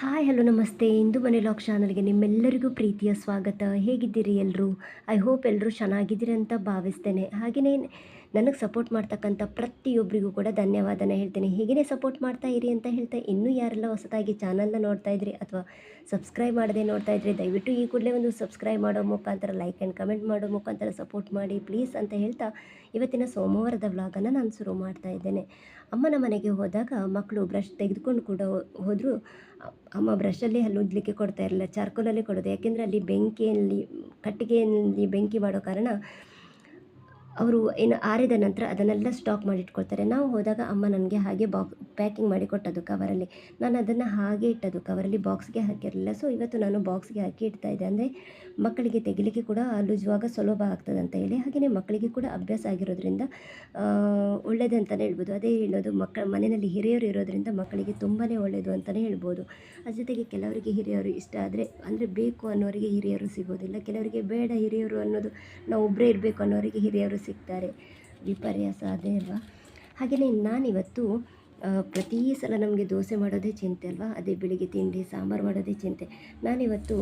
Hi, hello, ನಮಸ್ತೆ. ಇಂದು ಮನೆ lock ಚಾನಲ್ಗೆ ನಿಮ್ಮೆಲ್ಲರಿಗೂ ಪ್ರೀತಿಯ ಸ್ವಾಗತ. ಹೇಗಿದ್ದೀರಿ ಎಲ್ಲರೂ ಐ ಹೋಪ್ ಎಲ್ಲರೂ ಚೆನ್ನಾಗಿದ್ದೀರಿ ಅಂತ ಭಾವಿಸ್ತೇನೆ. ಹಾಗೆಯೇ ನನಗೆ ಸಪೋರ್ಟ್ ಮಾಡ್ತಕ್ಕಂಥ ಪ್ರತಿಯೊಬ್ಬರಿಗೂ ಕೂಡ ಧನ್ಯವಾದನ ಹೇಳ್ತೇನೆ. ಹೀಗೇ ಸಪೋರ್ಟ್ ಮಾಡ್ತಾ ಇರಿ ಅಂತ ಹೇಳ್ತಾ ಇನ್ನೂ ಯಾರೆಲ್ಲ ಹೊಸದಾಗಿ ಚಾನಲ್ನ ನೋಡ್ತಾ ಇದ್ರಿ ಅಥವಾ ಸಬ್ಸ್ಕ್ರೈಬ್ ಮಾಡದೆ ನೋಡ್ತಾ ಇದ್ರಿ, ದಯವಿಟ್ಟು ಈ ಕೂಡಲೇ ಒಂದು ಸಬ್ಸ್ಕ್ರೈಬ್ ಮಾಡೋ ಮುಖಾಂತರ ಲೈಕ್ ಆ್ಯಂಡ್ ಕಮೆಂಟ್ ಮಾಡೋ ಮುಖಾಂತರ ಸಪೋರ್ಟ್ ಮಾಡಿ ಪ್ಲೀಸ್ ಅಂತ ಹೇಳ್ತಾ ಇವತ್ತಿನ ಸೋಮವಾರದ ವ್ಲಾಗನ್ನು ನಾನು ಶುರು ಮಾಡ್ತಾ ಇದ್ದೇನೆ. ಅಮ್ಮನ ಮನೆಗೆ ಹೋದಾಗ ಮಕ್ಕಳು ಬ್ರಷ್ ತೆಗೆದುಕೊಂಡು ಕೂಡ ಹೋದರೂ. ಅಮ್ಮ ಬ್ರಷಲ್ಲಿ ಅಲ್ಲಿ ಉಜ್ಲಿಕ್ಕೆ ಕೊಡ್ತಾ ಇರಲಿಲ್ಲ ಚಾರ್ಕೋಲಲ್ಲಿ ಕೊಡೋದು. ಯಾಕೆಂದರೆ ಅಲ್ಲಿ ಬೆಂಕಿಯಲ್ಲಿ, ಕಟ್ಟಿಗೆಯಲ್ಲಿ ಬೆಂಕಿ ಮಾಡೋ ಕಾರಣ ಅವರು ಏನು ಆರಿದ ನಂತರ ಅದನ್ನೆಲ್ಲ ಸ್ಟಾಕ್ ಮಾಡಿಟ್ಕೊಳ್ತಾರೆ. ನಾವು ಹೋದಾಗ ಅಮ್ಮ ನನಗೆ ಹಾಗೆ ಬಾಕ್ ಪ್ಯಾಕಿಂಗ್ ಮಾಡಿ ಕೊಟ್ಟದ್ದು ಕವರಲ್ಲಿ ನಾನು ಅದನ್ನು ಹಾಗೆ ಇಟ್ಟದ್ದು ಕವರಲ್ಲಿ ಬಾಕ್ಸ್ಗೆ ಹಾಕಿರಲಿಲ್ಲ. ಸೊ ಇವತ್ತು ನಾನು ಬಾಕ್ಸ್ಗೆ ಹಾಕಿ ಇಡ್ತಾ ಇದ್ದೆ. ಅಂದರೆ ಮಕ್ಕಳಿಗೆ ತೆಗಿಲಿಕ್ಕೆ ಕೂಡ ಲುಜುವಾಗ ಸುಲಭ ಆಗ್ತದೆ ಅಂತ ಹೇಳಿ. ಹಾಗೆಯೇ ಮಕ್ಕಳಿಗೆ ಕೂಡ ಅಭ್ಯಾಸ ಆಗಿರೋದ್ರಿಂದ ಒಳ್ಳೆಯದು ಅಂತಲೇ ಹೇಳ್ಬೋದು. ಅದೇ ಹೇಳೋದು, ಮಕ್ಕಳ ಮನೆಯಲ್ಲಿ ಹಿರಿಯರು ಇರೋದ್ರಿಂದ ಮಕ್ಕಳಿಗೆ ತುಂಬಾ ಒಳ್ಳೆಯದು ಅಂತಲೇ ಹೇಳ್ಬೋದು. ಅದ ಜೊತೆಗೆ ಕೆಲವರಿಗೆ ಹಿರಿಯರು ಇಷ್ಟ ಆದರೆ, ಅಂದರೆ ಬೇಕು ಅನ್ನೋರಿಗೆ ಹಿರಿಯರು ಸಿಗೋದಿಲ್ಲ. ಕೆಲವರಿಗೆ ಬೇಡ ಹಿರಿಯರು ಅನ್ನೋದು, ನಾವು ಒಬ್ಬರೇ ಇರಬೇಕು ಅನ್ನೋರಿಗೆ ಹಿರಿಯರು ಸಿಗ್ತಾರೆ. ವಿಪರ್ಯಾಸ ಅದೇ ಅಲ್ವಾ ಹಾಗೆಯೇ ನಾನಿವತ್ತು ಪ್ರತಿ ಸಲ ನಮಗೆ ದೋಸೆ ಮಾಡೋದೇ ಚಿಂತೆ ಅಲ್ವಾ? ಅದೇ ಬೆಳಿಗ್ಗೆ ತಿಂಡಿ, ಸಾಂಬಾರು ಮಾಡೋದೇ ಚಿಂತೆ. ನಾನಿವತ್ತು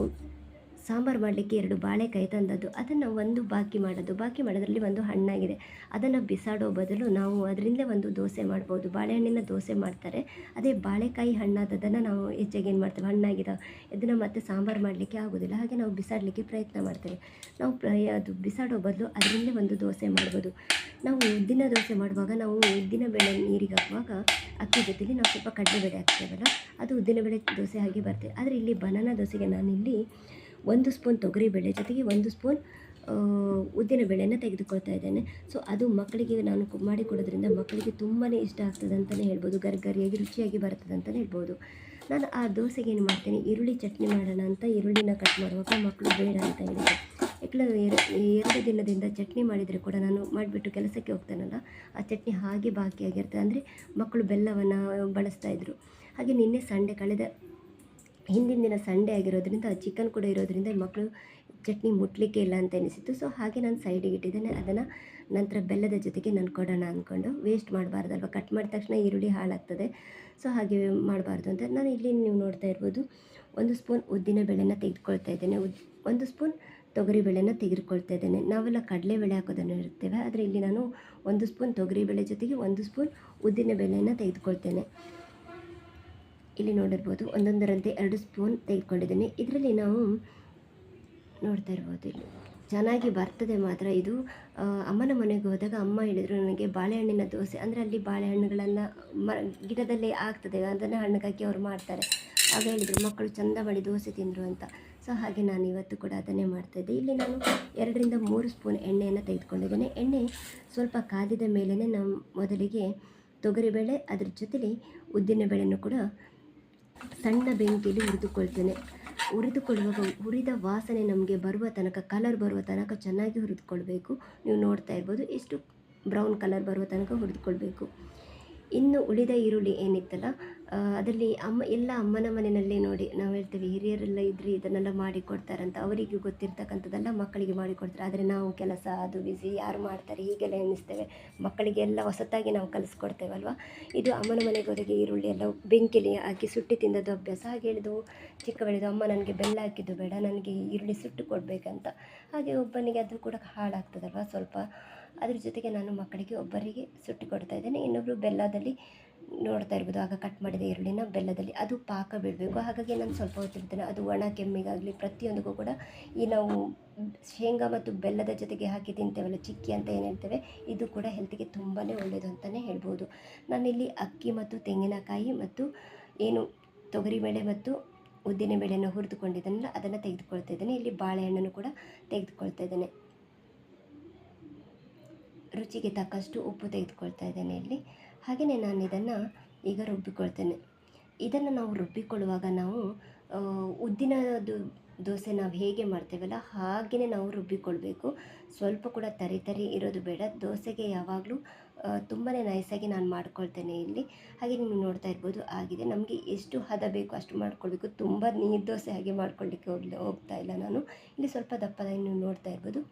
ಸಾಂಬಾರು ಮಾಡಲಿಕ್ಕೆ ಎರಡು ಬಾಳೆಕಾಯಿ ತಂದದ್ದು. ಅದನ್ನು ಒಂದು ಬಾಕಿ ಮಾಡೋದು. ಬಾಕಿ ಮಾಡೋದ್ರಲ್ಲಿ ಒಂದು ಹಣ್ಣಾಗಿದೆ. ಅದನ್ನು ಬಿಸಾಡೋ ಬದಲು ನಾವು ಅದರಿಂದಲೇ ಒಂದು ದೋಸೆ ಮಾಡ್ಬೋದು. ಬಾಳೆಹಣ್ಣಿನ ದೋಸೆ ಮಾಡ್ತಾರೆ. ಅದೇ ಬಾಳೆಕಾಯಿ ಹಣ್ಣಾದದನ್ನು ನಾವು ಹೆಚ್ಚಾಗಿ ಏನು ಮಾಡ್ತೇವೆ? ಹಣ್ಣಾಗಿದ ಇದನ್ನು ಮತ್ತೆ ಸಾಂಬಾರು ಮಾಡಲಿಕ್ಕೆ ಆಗೋದಿಲ್ಲ. ಹಾಗೆ ನಾವು ಬಿಸಾಡಲಿಕ್ಕೆ ಪ್ರಯತ್ನ ಮಾಡ್ತೇವೆ. ನಾವು ಅದು ಬಿಸಾಡೋ ಬದಲು ಅದರಿಂದಲೇ ಒಂದು ದೋಸೆ ಮಾಡ್ಬೋದು. ನಾವು ಉದ್ದಿನ ದೋಸೆ ಮಾಡುವಾಗ ನಾವು ಉದ್ದಿನ ಬೇಳೆ ನೀರಿಗೆ ಹಾಕುವಾಗ ಅಕ್ಕಿ ಜೊತೆಲಿ ನಾವು ಸ್ವಲ್ಪ ಕಡಲೆಬೇಳೆ ಹಾಕ್ತೇವಲ್ಲ, ಅದು ಉದ್ದಿನ ಬೇಳೆ ದೋಸೆ ಹಾಗೆ ಬರ್ತೇವೆ ಆದರೆ ಇಲ್ಲಿ ಬನಾನಾ ದೋಸೆಗೆ ನಾನಿಲ್ಲಿ ಒಂದು ಸ್ಪೂನ್ ತೊಗರಿಬೇಳೆ ಜೊತೆಗೆ ಒಂದು ಸ್ಪೂನ್ ಉದ್ದಿನ ಬೇಳೆಯನ್ನು ತೆಗೆದುಕೊಳ್ತಾ ಇದ್ದೇನೆ. ಸೊ ಅದು ಮಕ್ಕಳಿಗೆ ನಾನು ಮಾಡಿ ಕೊಡೋದ್ರಿಂದ ಮಕ್ಕಳಿಗೆ ತುಂಬಾ ಇಷ್ಟ ಆಗ್ತದೆ ಅಂತಲೇ ಹೇಳ್ಬೋದು. ಗರ್ಗರಿಯಾಗಿ, ರುಚಿಯಾಗಿ ಬರ್ತದೆ ಅಂತಲೇ ಹೇಳ್ಬೋದು. ನಾನು ಆ ದೋಸೆಗೆ ಏನು ಮಾಡ್ತೇನೆ, ಈರುಳ್ಳಿ ಚಟ್ನಿ ಮಾಡೋಣ ಅಂತ ಈರುಳ್ಳಿನ ಕಟ್ ಮಾಡುವಾಗ ಮಕ್ಕಳು ಬೇಡ ಅಂತ ಹೇಳಿದೆ ಯಾಕಂದರೆ ಎರಡು ದಿನದಿಂದ ಚಟ್ನಿ ಮಾಡಿದರೆ ಕೂಡ ನಾನು ಮಾಡಿಬಿಟ್ಟು ಕೆಲಸಕ್ಕೆ ಹೋಗ್ತಾನಲ್ಲ, ಆ ಚಟ್ನಿ ಹಾಗೆ ಬಾಕಿಯಾಗಿರ್ತದೆ ಅಂದರೆ ಮಕ್ಕಳು ಬೆಲ್ಲವನ್ನು ಬಳಸ್ತಾ ಇದ್ದರು ಹಾಗೆ ನಿನ್ನೆ ಸಂಡೆ ಕಳೆದ ಹಿಂದಿನ ದಿನ ಸಂಡೇ ಆಗಿರೋದ್ರಿಂದ ಚಿಕನ್ ಕೂಡ ಇರೋದ್ರಿಂದ ಮಕ್ಕಳು ಚಟ್ನಿ ಮುಟ್ಲಿಕ್ಕೆ ಇಲ್ಲ ಅಂತ ಅನಿಸಿತ್ತು. ಸೊ ಹಾಗೆ ನಾನು ಸೈಡಿಗೆ ಇಟ್ಟಿದ್ದೇನೆ. ಅದನ್ನು ನಂತರ ಬೆಲ್ಲದ ಜೊತೆಗೆ ನಾನು ಕೊಡೋಣ ಅಂದ್ಕೊಂಡು ವೇಸ್ಟ್ ಮಾಡಬಾರ್ದಲ್ವ? ಕಟ್ ಮಾಡಿದ ತಕ್ಷಣ ಈರುಳ್ಳಿ ಹಾಳಾಗ್ತದೆ. ಸೊ ಹಾಗೆ ಮಾಡಬಾರ್ದು ಅಂತ. ನಾನು ಇಲ್ಲಿ ನೀವು ನೋಡ್ತಾ ಇರ್ಬೋದು, ಒಂದು ಸ್ಪೂನ್ ಉದ್ದಿನ ಬೇಳೆನ ತೆಗೆದುಕೊಳ್ತಾ ಇದ್ದೇನೆ. ಒಂದು ಸ್ಪೂನ್ ತೊಗರಿ ಬೇಳೆನ ತೆಗೆದುಕೊಳ್ತಾ ಇದ್ದೇನೆ. ನಾವೆಲ್ಲ ಕಡಲೆಬೇಳೆ ಹಾಕೋದನ್ನು ಇರ್ತೇವೆ ಆದರೆ ಇಲ್ಲಿ ನಾನು ಒಂದು ಸ್ಪೂನ್ ತೊಗರಿ ಬೇಳೆ ಜೊತೆಗೆ ಒಂದು ಸ್ಪೂನ್ ಉದ್ದಿನ ಬೇಳೆಯನ್ನು ತೆಗೆದುಕೊಳ್ತೇನೆ. ಇಲ್ಲಿ ನೋಡಿರ್ಬೋದು ಒಂದೊಂದರಂತೆ ಎರಡು ಸ್ಪೂನ್ ತೆಗೆದುಕೊಂಡಿದ್ದೀನಿ. ಇದರಲ್ಲಿ ನಾವು ನೋಡ್ತಾ ಇರ್ಬೋದು ಇಲ್ಲಿ. ಚೆನ್ನಾಗಿ ಬರ್ತದೆ ಮಾತ್ರ ಇದು. ಅಮ್ಮನ ಮನೆಗೆ ಹೋದಾಗ ಅಮ್ಮ ಹೇಳಿದರು ನನಗೆ ಬಾಳೆಹಣ್ಣಿನ ದೋಸೆ. ಅಂದರೆ ಅಲ್ಲಿ ಬಾಳೆಹಣ್ಣುಗಳನ್ನು ಮ, ಗಿಡದಲ್ಲಿ ಆಗ್ತದೆ, ಅದನ್ನು ಹಣ್ಣುಗಾಕಿ ಅವರು ಮಾಡ್ತಾರೆ. ಆಗ ಹೇಳಿದರು, ಮಕ್ಕಳು ಚಂದ ಮಾಡಿ ದೋಸೆ ತಿಂದರು ಅಂತ. ಸೊ ಹಾಗೆ ನಾನು ಇವತ್ತು ಕೂಡ ಅದನ್ನೇ ಮಾಡ್ತಾಯಿದ್ದೆ ಇಲ್ಲಿ ನಾನು ಎರಡರಿಂದ ಮೂರು ಸ್ಪೂನ್ ಎಣ್ಣೆಯನ್ನು ತೆಗೆದುಕೊಂಡಿದ್ದೇನೆ. ಎಣ್ಣೆ ಸ್ವಲ್ಪ ಕಾದಿದ ಮೇಲೇ ನಾವು ಮೊದಲಿಗೆ ತೊಗರಿಬೇಳೆ, ಅದ್ರ ಜೊತೆಲಿ ಉದ್ದಿನ ಕೂಡ ಸಣ್ಣ ಬೆಂಕಿಯಲ್ಲಿ ಹುರಿದುಕೊಳ್ತೇನೆ. ಹುರಿದುಕೊಳ್ಳುವಾಗ ಹುರಿದ ವಾಸನೆ ನಮಗೆ ಬರುವ ತನಕ ಕಲರ್ ಬರುವ ತನಕ ಚೆನ್ನಾಗಿ ಹುರಿದುಕೊಳ್ಬೇಕು. ನೀವು ನೋಡ್ತಾ ಇರ್ಬೋದು, ಎಷ್ಟು ಬ್ರೌನ್ ಕಲರ್ ಬರುವ ತನಕ ಹುರಿದುಕೊಳ್ಬೇಕು. ಇನ್ನು ಉಳಿದ ಈರುಳ್ಳಿ ಏನಿತ್ತಲ್ಲ ಅದರಲ್ಲಿ ಅಮ್ಮ, ಎಲ್ಲ ಅಮ್ಮನ ಮನೆಯಲ್ಲೇ ನೋಡಿ, ನಾವು ಹೇಳ್ತೇವೆ, ಹಿರಿಯರೆಲ್ಲ ಇದ್ರೆ ಇದನ್ನೆಲ್ಲ ಮಾಡಿ ಅವರಿಗೂ ಗೊತ್ತಿರ್ತಕ್ಕಂಥದ್ದೆಲ್ಲ ಮಕ್ಕಳಿಗೆ ಮಾಡಿ ಕೊಡ್ತಾರೆ. ಆದರೆ ನಾವು ಕೆಲಸ, ಅದು ಬಿಸಿ, ಯಾರು ಮಾಡ್ತಾರೆ, ಹೀಗೆಲ್ಲ ಎಣಿಸ್ತೇವೆ. ಮಕ್ಕಳಿಗೆ ಎಲ್ಲ ಹೊಸತಾಗಿ ನಾವು ಕಲಿಸ್ಕೊಡ್ತೇವಲ್ವ ಇದು ಅಮ್ಮನ ಮನೆಗೆ ಹೋದಾಗ ಈರುಳ್ಳಿ ಎಲ್ಲ ಬೆಂಕಿಲಿ ಹಾಕಿ ಸುಟ್ಟಿ ತಿಂದದ್ದು ಅಭ್ಯಾಸ. ಹಾಗೆ ಹೇಳಿದು ಬೆಳೆದು ಅಮ್ಮ ನನಗೆ ಬೆಲ್ಲ ಹಾಕಿದ್ದು ಬೇಡ, ನನಗೆ ಈರುಳ್ಳಿ ಸುಟ್ಟು ಕೊಡಬೇಕಂತ. ಹಾಗೆ ಒಬ್ಬನಿಗೆ ಅದು ಕೂಡ ಹಾಳಾಗ್ತದಲ್ವ ಸ್ವಲ್ಪ? ಅದ್ರ ಜೊತೆಗೆ ನಾನು ಮಕ್ಕಳಿಗೆ ಒಬ್ಬರಿಗೆ ಸುಟ್ಟು ಕೊಡ್ತಾ ಇದ್ದೇನೆ. ಇನ್ನೊಬ್ಬರು ಬೆಲ್ಲದಲ್ಲಿ ನೋಡ್ತಾ ಇರ್ಬೋದು. ಆಗ ಕಟ್ ಮಾಡಿದ ಈರುಳ್ಳಿನ ಬೆಲ್ಲದಲ್ಲಿ. ಅದು ಪಾಕ ಬಿಡಬೇಕು. ಹಾಗಾಗಿ ನಾನು ಸ್ವಲ್ಪ ಹೊತ್ತಿರ್ತೇನೆ ಅದು ಒಣ ಕೆಮ್ಮಿಗಾಗಲಿ ಪ್ರತಿಯೊಂದಕ್ಕೂ ಕೂಡ ಈ ನಾವು ಶೇಂಗಾ ಮತ್ತು ಬೆಲ್ಲದ ಜೊತೆಗೆ ಹಾಕಿ ತಿಂತೇವಲ್ಲ, ಚಿಕ್ಕಿ ಅಂತ ಏನು ಹೇಳ್ತೇವೆ, ಇದು ಕೂಡ ಹೆಲ್ತಿಗೆ ತುಂಬಾ ಒಳ್ಳೆಯದು ಅಂತಲೇ ಹೇಳ್ಬೋದು. ನಾನಿಲ್ಲಿ ಅಕ್ಕಿ ಮತ್ತು ತೆಂಗಿನಕಾಯಿ ಮತ್ತು ಏನು ತೊಗರಿಬೇಳೆ ಮತ್ತು ಉದ್ದಿನ ಬೇಳೆಯನ್ನು ಹುರಿದುಕೊಂಡಿದ್ದೆನಲ್ಲ, ಅದನ್ನು ತೆಗೆದುಕೊಳ್ತಾ ಇದ್ದೇನೆ. ಇಲ್ಲಿ ಬಾಳೆಹಣ್ಣನ್ನು ಕೂಡ ತೆಗೆದುಕೊಳ್ತಾ ಇದ್ದೇನೆ. ರುಚಿಗೆ ತಕ್ಕಷ್ಟು ಉಪ್ಪು ತೆಗೆದುಕೊಳ್ತಾ ಇದ್ದೇನೆ ಇಲ್ಲಿ. ಹಾಗೆಯೇ ನಾನು ಇದನ್ನು ಈಗ ರುಬ್ಬಿಕೊಳ್ತೇನೆ. ಇದನ್ನು ನಾವು ರುಬ್ಬಿಕೊಳ್ಳುವಾಗ ನಾವು ಉದ್ದಿನ ಉದ್ದಿನದು ದೋಸೆ ನಾವು ಹೇಗೆ ಮಾಡ್ತೇವಲ್ಲ ಹಾಗೆಯೇ ನಾವು ರುಬ್ಬಿಕೊಳ್ಬೇಕು. ಸ್ವಲ್ಪ ಕೂಡ ತರಿ ತರಿ ಇರೋದು ಬೇಡ. ದೋಸೆಗೆ ಯಾವಾಗಲೂ ತುಂಬಾ ನೈಸಾಗಿ ನಾನು ಮಾಡ್ಕೊಳ್ತೇನೆ ಇಲ್ಲಿ. ಹಾಗೆ ನೀವು ನೋಡ್ತಾ ಇರ್ಬೋದು ಆಗಿದೆ. ನಮಗೆ ಎಷ್ಟು ಹದ ಬೇಕು ಅಷ್ಟು ಮಾಡ್ಕೊಳ್ಬೇಕು. ತುಂಬ ನೀರು ದೋಸೆ ಹಾಗೆ ಮಾಡ್ಕೊಳ್ಳಿಕ್ಕೆ ಹೋಗ್ಲಿ, ಹೋಗ್ತಾ ಇಲ್ಲ ನಾನು. ಇಲ್ಲಿ ಸ್ವಲ್ಪ ದಪ್ಪದಾಗಿ ನೀವು ನೋಡ್ತಾ ಇರ್ಬೋದು.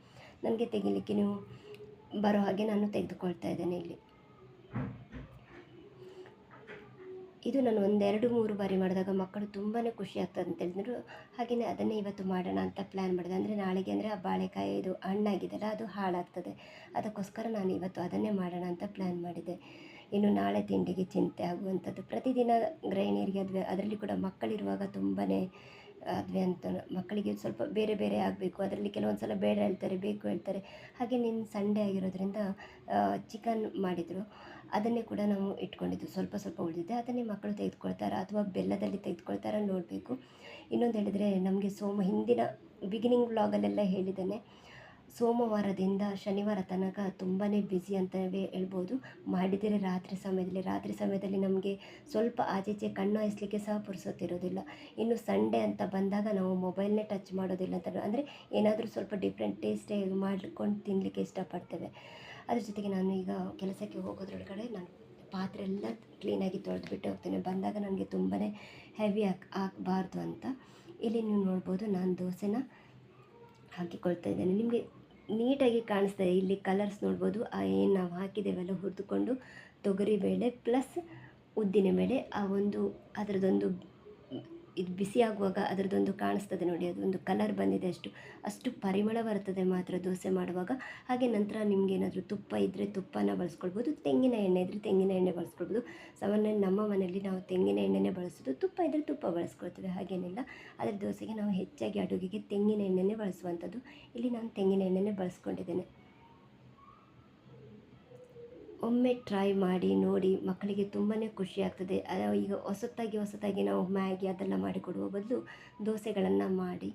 ನನಗೆ ತೆಗಿಲಿಕ್ಕೆ ನೀವು ಬರೋ ಹಾಗೆ ನಾನು ತೆಗೆದುಕೊಳ್ತಾ ಇದ್ದೇನೆ ಇಲ್ಲಿ. ಇದು ನಾನು ಒಂದೆರಡು ಮೂರು ಬಾರಿ ಮಾಡಿದಾಗ ಮಕ್ಕಳು ತುಂಬಾ ಖುಷಿ ಆಗ್ತದೆ ಅಂತ ಹೇಳಿದ್ರು. ಹಾಗೆಯೇ ಅದನ್ನೇ ಇವತ್ತು ಮಾಡೋಣ ಅಂತ ಪ್ಲ್ಯಾನ್ ಮಾಡಿದೆ. ಅಂದರೆ ನಾಳೆಗೆ ಅಂದರೆ ಆ ಬಾಳೆಕಾಯಿ ಇದು ಹಣ್ಣಾಗಿದೆಯಲ್ಲ ಅದು ಹಾಳಾಗ್ತದೆ. ಅದಕ್ಕೋಸ್ಕರ ನಾನು ಇವತ್ತು ಅದನ್ನೇ ಮಾಡೋಣ ಅಂತ ಪ್ಲ್ಯಾನ್ ಮಾಡಿದೆ. ಇನ್ನು ನಾಳೆ ತಿಂಡಿಗೆ ಚಿಂತೆ ಆಗುವಂಥದ್ದು. ಪ್ರತಿದಿನ ಗೃಹಿಣಿಯರಿಗೆ ಅದ್ವೆ, ಅದರಲ್ಲಿ ಕೂಡ ಮಕ್ಕಳಿರುವಾಗ ತುಂಬಾ ಅದ್ವೆ ಅಂತ ಮಕ್ಕಳಿಗೆ ಸ್ವಲ್ಪ ಬೇರೆ ಬೇರೆ ಆಗಬೇಕು. ಅದರಲ್ಲಿ ಕೆಲವೊಂದು ಸಲ ಬೇಡ ಹೇಳ್ತಾರೆ, ಬೇಕು ಹೇಳ್ತಾರೆ. ಹಾಗೆ ನಿನ್ನ ಸಂಡೇ ಆಗಿರೋದ್ರಿಂದ ಚಿಕನ್ ಮಾಡಿದರು. ಅದನ್ನೇ ಕೂಡ ನಾವು ಇಟ್ಕೊಂಡಿದ್ದು. ಸ್ವಲ್ಪ ಸ್ವಲ್ಪ ಉಳಿದಿದೆ. ಅದನ್ನೇ ಮಕ್ಕಳು ತೆಗೆದುಕೊಳ್ತಾರಾ ಅಥವಾ ಬೆಲ್ಲದಲ್ಲಿ ತೆಗೆದುಕೊಳ್ತಾರಾ ನೋಡಬೇಕು. ಇನ್ನೊಂದು ಹೇಳಿದರೆ ನಮಗೆ ಸೋಮ, ಹಿಂದಿನ ಬಿಗಿನಿಂಗ್ ವ್ಲಾಗಲ್ಲೆಲ್ಲ ಹೇಳಿದ್ದೇನೆ. ಸೋಮವಾರದಿಂದ ಶನಿವಾರ ತನಕ ತುಂಬಾ ಬ್ಯುಸಿ ಅಂತಲೇ ಹೇಳ್ಬೋದು. ಮಾಡಿದರೆ ರಾತ್ರಿ ಸಮಯದಲ್ಲಿ ರಾತ್ರಿ ಸಮಯದಲ್ಲಿ ನಮಗೆ ಸ್ವಲ್ಪ ಆಚೆಚೆ ಕಣ್ಣು ಹಾಯಿಸ್ಲಿಕ್ಕೆ ಸಹ ಪುರ್ಸೊತ್ತಿರೋದಿಲ್ಲ ಇನ್ನು ಸಂಡೇ ಅಂತ ಬಂದಾಗ ನಾವು ಮೊಬೈಲ್ನೇ ಟಚ್ ಮಾಡೋದಿಲ್ಲ ಅಂತ ಅಂದರೆ ಏನಾದರೂ ಸ್ವಲ್ಪ ಡಿಫ್ರೆಂಟ್ ಟೇಸ್ಟೇ ಮಾಡ್ಕೊಂಡು ತಿನ್ನಲಿಕ್ಕೆ ಇಷ್ಟಪಡ್ತೇವೆ. ಅದ್ರ ಜೊತೆಗೆ ನಾನು ಈಗ ಕೆಲಸಕ್ಕೆ ಹೋಗೋದ್ರೊಳಗಡೆ ನಾನು ಪಾತ್ರೆ ಎಲ್ಲ ಕ್ಲೀನಾಗಿ ತೊಳೆದು ಬಿಟ್ಟು ಹೋಗ್ತೇನೆ. ಬಂದಾಗ ನನಗೆ ತುಂಬಾ ಹೆವಿ ಆಗಿ, ಆಗಬಾರ್ದು ಅಂತ. ಇಲ್ಲಿ ನೀವು ನೋಡ್ಬೋದು ನಾನು ದೋಸೆನ ಹಾಕಿಕೊಳ್ತಾ ಇದ್ದೇನೆ. ನಿಮಗೆ ನೀಟಾಗಿ ಕಾಣಿಸ್ತದೆ ಇಲ್ಲಿ ಕಲರ್ಸ್ ನೋಡ್ಬೋದು. ಆ ಏನು ನಾವು ಹಾಕಿದ್ದೇವೆಲ್ಲ ಹುರಿದುಕೊಂಡು ತೊಗರಿಬೇಳೆ ಪ್ಲಸ್ ಉದ್ದಿನ ಬೇಳೆ, ಆ ಒಂದು ಅದರದ್ದೊಂದು ಇದು ಬಿಸಿ ಆಗುವಾಗ ಅದರದ್ದೊಂದು ಕಾಣಿಸ್ತದೆ ನೋಡಿ, ಅದೊಂದು ಕಲರ್ ಬಂದಿದೆ ಅಷ್ಟು ಅಷ್ಟು ಪರಿಮಳ ಬರ್ತದೆ ಮಾತ್ರ ದೋಸೆ ಮಾಡುವಾಗ. ಹಾಗೆ ನಂತರ ನಿಮ್ಗೆ ಏನಾದರೂ ತುಪ್ಪ ಇದ್ದರೆ ತುಪ್ಪನ ಬಳಸ್ಕೊಳ್ಬೋದು, ತೆಂಗಿನ ಎಣ್ಣೆ ಇದ್ದರೆ ತೆಂಗಿನ ಎಣ್ಣೆ ಬಳಸ್ಕೊಳ್ಬೋದು. ಸಾಮಾನ್ಯ ನಮ್ಮ ಮನೆಯಲ್ಲಿ ನಾವು ತೆಂಗಿನ ಎಣ್ಣೆನೇ ಬಳಸೋದು, ತುಪ್ಪ ಇದ್ದರೆ ತುಪ್ಪ ಬಳಸ್ಕೊಳ್ತೇವೆ, ಹಾಗೇನಿಲ್ಲ. ಅದರ ದೋಸೆಗೆ ನಾವು ಹೆಚ್ಚಾಗಿ ಅಡುಗೆಗೆ ತೆಂಗಿನ ಎಣ್ಣೆನೇ ಬಳಸುವಂಥದ್ದು. ಇಲ್ಲಿ ನಾನು ತೆಂಗಿನ ಎಣ್ಣೆನೇ ಬಳಸ್ಕೊಂಡಿದ್ದೇನೆ. ಒಮ್ಮೆ ಟ್ರೈ ಮಾಡಿ, ನೋಡಿ ಮಕ್ಕಳಿಗೆ ತುಂಬಾ ಖುಷಿ ಆಗ್ತದೆ. ಈಗ ಹೊಸತಾಗಿ ಹೊಸತಾಗಿ ನಾವು ಮ್ಯಾಗಿ ಅದೆಲ್ಲ ಮಾಡಿಕೊಡುವ ಬದಲು ದೋಸೆಗಳನ್ನು ಮಾಡಿ.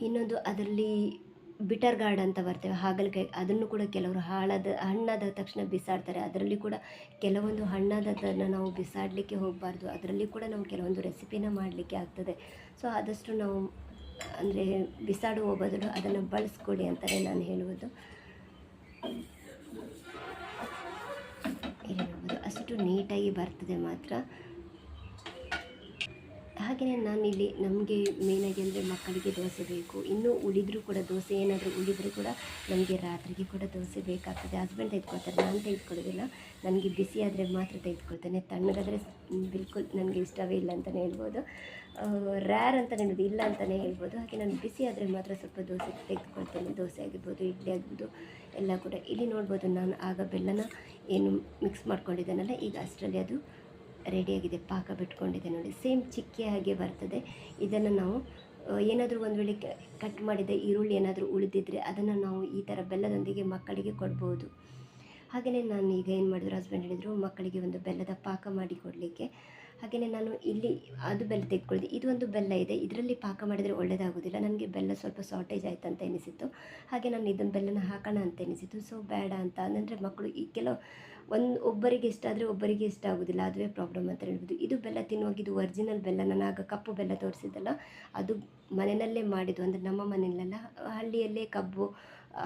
ಇನ್ನೊಂದು ಅದರಲ್ಲಿ ಬಿಟರ್ ಗಾರ್ಡ್ ಅಂತ ಬರ್ತೇವೆ, ಹಾಗಲಕಾಯಿ. ಅದನ್ನು ಕೂಡ ಕೆಲವರು ಹಾಳಾದ, ಹಣ್ಣಾದ ತಕ್ಷಣ ಬಿಸಾಡ್ತಾರೆ. ಅದರಲ್ಲಿ ಕೂಡ ಕೆಲವೊಂದು ಹಣ್ಣಾದದನ್ನು ನಾವು ಬಿಸಾಡಲಿಕ್ಕೆ ಹೋಗಬಾರ್ದು. ಅದರಲ್ಲಿ ಕೂಡ ನಾವು ಕೆಲವೊಂದು ರೆಸಿಪಿನ ಮಾಡಲಿಕ್ಕೆ ಆಗ್ತದೆ. ಸೊ, ಆದಷ್ಟು ನಾವು, ಅಂದರೆ ಬಿಸಾಡುವ ಬದಲು ಅದನ್ನು ಬಳಸ್ಕೊಡಿ ಅಂತಲೇ ನಾನು ಹೇಳುವುದು. ಇಲ್ಲಿ ಅಷ್ಟು ನೀಟಾಗಿ ಬರ್ತದೆ ಮಾತ್ರ. ಹಾಗೆಯೇ ನಾನಿಲ್ಲಿ ನಮಗೆ ಮೇನಾಗಿ ಅಂದರೆ ಮಕ್ಕಳಿಗೆ ದೋಸೆ ಬೇಕು, ಇನ್ನೂ ಉಳಿದರೂ ಕೂಡ ದೋಸೆ ಏನಾದರೂ ಉಳಿದರೂ ಕೂಡ ನಮಗೆ ರಾತ್ರಿಗೆ ಕೂಡ ದೋಸೆ ಬೇಕಾಗ್ತದೆ. ಹಸ್ಬೆಂಡ್ ತೆಗೆದುಕೊಳ್ತಾರೆ, ನಾನು ತೆಗೆದುಕೊಳ್ಳೋದಿಲ್ಲ ನನಗೆ ಬಿಸಿ ಆದರೆ ಮಾತ್ರ ತೆಗೆದುಕೊಳ್ತೇನೆ, ತಣ್ಣಗಾದರೆ ಬಿಲ್ಕುಲ್ ನನಗೆ ಇಷ್ಟವೇ ಇಲ್ಲ ಅಂತಲೇ ಹೇಳ್ಬೋದು. ರ್ಯಾರ್ ಅಂತ ಹೇಳೋದು ಇಲ್ಲ ಅಂತಲೇ ಹೇಳ್ಬೋದು. ಹಾಗೆ ನಾನು ಬಿಸಿ ಆದರೆ ಮಾತ್ರ ಸ್ವಲ್ಪ ದೋಸೆ ತೆಗೆದುಕೊಳ್ತೇನೆ, ದೋಸೆ ಆಗಿರ್ಬೋದು, ಇಡ್ಲಿ ಆಗಿರ್ಬೋದು, ಎಲ್ಲ ಕೂಡ. ಇಲ್ಲಿ ನೋಡ್ಬೋದು ನಾನು ಆಗ ಬೆಲ್ಲನ ಏನು ಮಿಕ್ಸ್ ಮಾಡ್ಕೊಂಡಿದ್ದೇನಲ್ಲ, ಈಗ ಅಷ್ಟರಲ್ಲಿ ಅದು ರೆಡಿಯಾಗಿದೆ, ಪಾಕ ಬಿಟ್ಕೊಂಡಿದೆ ನೋಡಿ. ಸೇಮ್ ಚಿಕ್ಕೆ ಹಾಗೆ ಬರ್ತದೆ. ಇದನ್ನು ನಾವು ಏನಾದರೂ ಒಂದು ವೇಳೆ ಕಟ್ ಮಾಡಿದ ಈರುಳ್ಳಿ ಏನಾದರೂ ಉಳಿದಿದ್ದರೆ ಅದನ್ನು ನಾವು ಈ ಥರ ಬೆಲ್ಲದೊಂದಿಗೆ ಮಕ್ಕಳಿಗೆ ಕೊಡ್ಬೋದು. ಹಾಗೆಯೇ ನಾನು ಈಗ ಏನು ಮಾಡಿದ್ರು ಹಸ್ಬೆಂಡ್ ಹೇಳಿದರು ಮಕ್ಕಳಿಗೆ ಒಂದು ಬೆಲ್ಲದ ಪಾಕ ಮಾಡಿ ಕೊಡಲಿಕ್ಕೆ. ಹಾಗೆಯೇ ನಾನು ಇಲ್ಲಿ ಅದು ಬೆಲ್ಲ ತೆಗೆದುಕೊಳ್ಳಿದೆ. ಇದು ಒಂದು ಬೆಲ್ಲ ಇದೆ. ಇದರಲ್ಲಿ ಪಾಕ ಮಾಡಿದರೆ ಒಳ್ಳೆಯದಾಗೋದಿಲ್ಲ ನನಗೆ ಬೆಲ್ಲ ಸ್ವಲ್ಪ ಶಾರ್ಟೇಜ್ ಆಯಿತು ಅಂತ ಎನಿಸಿತ್ತು. ಹಾಗೆ ನಾನು ಇದನ್ನು ಬೆಲ್ಲನ ಹಾಕೋಣ ಅಂತ ಎನಿಸಿತ್ತು. ಸೊ ಬೇಡ ಅಂತ. ಅಂದರೆ ಮಕ್ಕಳು ಈ ಕೆಲವು ಒಂದು ಒಬ್ಬರಿಗೆ ಇಷ್ಟ ಆದರೆ ಒಬ್ಬರಿಗೆ ಇಷ್ಟ ಆಗೋದಿಲ್ಲ. ಅದುವೇ ಪ್ರಾಬ್ಲಮ್ ಅಂತ ಹೇಳ್ಬೋದು. ಇದು ಬೆಲ್ಲ ತಿನ್ನುವಾಗ ಇದು ಒರಿಜಿನಲ್ ಬೆಲ್ಲ. ನಾನು ಆಗ ಕಪ್ಪು ಬೆಲ್ಲ ತೋರಿಸಿದ್ದಲ್ಲ. ಅದು ಮನೆಯಲ್ಲೇ ಮಾಡಿದ್ದು. ಅಂದರೆ ನಮ್ಮ ಮನೆಯಲ್ಲೆಲ್ಲ ಹಳ್ಳಿಯಲ್ಲೇ ಕಬ್ಬು,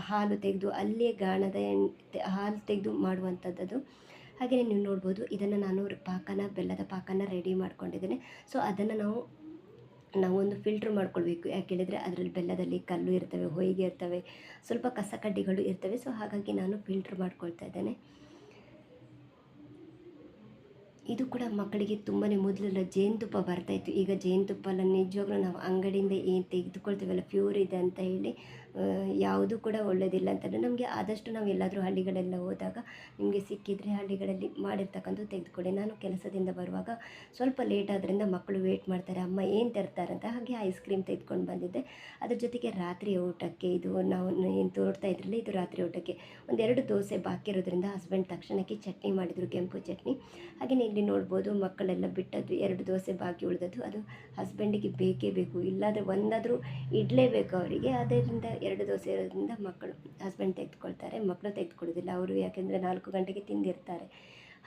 ಹಾಲು ತೆಗೆದು ಅಲ್ಲಿಯೇ ಗಾಣದ ಎಣ್ಣೆ, ಹಾಲು ತೆಗೆದು ಮಾಡುವಂಥದ್ದು ಹಾಗೆಯೇ ನೀವು ನೋಡ್ಬೋದು, ಇದನ್ನು ನಾನು ಪಾಕನ, ಬೆಲ್ಲದ ಪಾಕನ ರೆಡಿ ಮಾಡ್ಕೊಂಡಿದ್ದೇನೆ. ಸೊ ಅದನ್ನು ನಾವು, ನಾವೊಂದು ಫಿಲ್ಟ್ರ್ ಮಾಡ್ಕೊಳ್ಬೇಕು. ಯಾಕೆ ಹೇಳಿದರೆ, ಅದರಲ್ಲಿ ಬೆಲ್ಲದಲ್ಲಿ ಕಲ್ಲು ಇರ್ತವೆ, ಹೊಯ್ಗೆ ಇರ್ತವೆ, ಸ್ವಲ್ಪ ಕಸಕಡ್ಡಿಗಳು ಇರ್ತವೆ. ಸೊ ಹಾಗಾಗಿ ನಾನು ಫಿಲ್ಟ್ರ್ ಮಾಡ್ಕೊಳ್ತಾ ಇದ್ದೇನೆ. ಇದು ಕೂಡ ಮಕ್ಕಳಿಗೆ ತುಂಬಾ ಮೊದಲೆಲ್ಲ ಜೇನುತುಪ್ಪ ಬರ್ತಾಯಿತ್ತು ಈಗ ಜೇನುತುಪ್ಪ ಎಲ್ಲ ನಿಜವಾಗ್ಲೂ ನಾವು ಅಂಗಡಿಯಿಂದ ಏನು ತೆಗೆದುಕೊಳ್ತೀವಲ್ಲ ಪ್ಯೂರ್ ಇದೆ ಅಂತ ಹೇಳಿ ಯಾವುದು ಕೂಡ ಒಳ್ಳೆಯದಿಲ್ಲ ಅಂತಂದರೆ ನಮಗೆ ಆದಷ್ಟು ನಾವು ಎಲ್ಲಾದರೂ ಹಳ್ಳಿಗಳೆಲ್ಲ ಹೋದಾಗ ನಿಮಗೆ ಸಿಕ್ಕಿದರೆ ಹಳ್ಳಿಗಳಲ್ಲಿ ಮಾಡಿರ್ತಕ್ಕಂಥ ತೆಗೆದುಕೊಳ್ಳಿ. ನಾನು ಕೆಲಸದಿಂದ ಬರುವಾಗ ಸ್ವಲ್ಪ ಲೇಟ್ ಆದ್ದರಿಂದ ಮಕ್ಕಳು ವೇಟ್ ಮಾಡ್ತಾರೆ, ಅಮ್ಮ ಏನು ತರ್ತಾರಂತ ಹಾಗೆ ಐಸ್ ಕ್ರೀಮ್ ತೆಗೆದುಕೊಂಡು ಬಂದಿದ್ದೆ. ಅದ್ರ ಜೊತೆಗೆ ರಾತ್ರಿ ಊಟಕ್ಕೆ ಇದು ನಾವು ಏನು ತೋರ್ತಾ ಇದ್ರಲ್ಲ ಇದು ರಾತ್ರಿ ಊಟಕ್ಕೆ ಒಂದೆರಡು ದೋಸೆ ಬಾಕಿ ಇರೋದ್ರಿಂದ ಹಸ್ಬೆಂಡ್ ತಕ್ಷಣಕ್ಕೆ ಚಟ್ನಿ ಮಾಡಿದರು, ಕೆಂಪು ಚಟ್ನಿ. ಹಾಗೆಯೇ ಇಲ್ಲಿ ನೋಡ್ಬೋದು ಮಕ್ಕಳೆಲ್ಲ ಬಿಟ್ಟದ್ದು ಎರಡು ದೋಸೆ ಬಾಕಿ ಉಳಿದದ್ದು, ಅದು ಹಸ್ಬೆಂಡಿಗೆ ಬೇಕೇ ಬೇಕು. ಇಲ್ಲಾದರೆ ಒಂದಾದರೂ ಇಡಲೇಬೇಕು ಅವರಿಗೆ. ಅದರಿಂದ ಎರಡು ದೋಸೆ ಇರೋದ್ರಿಂದ ಮಕ್ಕಳು ಹಸ್ಬೆಂಡ್ ತೆಗೆದುಕೊಳ್ತಾರೆ ಮಕ್ಕಳು ತೆಗೆದುಕೊಳ್ಳೋದಿಲ್ಲ ಅವರು ಯಾಕೆಂದರೆ ನಾಲ್ಕು ಗಂಟೆಗೆ ತಿಂದಿರ್ತಾರೆ.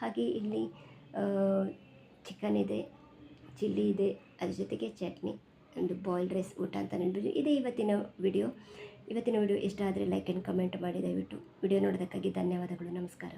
ಹಾಗೆ ಇಲ್ಲಿ ಚಿಕನ್ ಇದೆ ಚಿಲ್ಲಿ ಇದೆ, ಅದ್ರ ಜೊತೆಗೆ ಚಟ್ನಿ ಒಂದು ಬಾಯ್ಲ್ಡ್ ರೈಸ್ ಊಟ ಅಂತ ಹೇಳ್ಬೋದು ಇದೇ ಇವತ್ತಿನ ವಿಡಿಯೋ ಇವತ್ತಿನ ವಿಡಿಯೋ ಇಷ್ಟ ಆದರೆ ಲೈಕ್ ಆ್ಯಂಡ್ ಕಮೆಂಟ್ ಮಾಡಿ ದಯವಿಟ್ಟು. ವಿಡಿಯೋ ನೋಡೋದಕ್ಕಾಗಿ ಧನ್ಯವಾದಗಳು. ನಮಸ್ಕಾರ.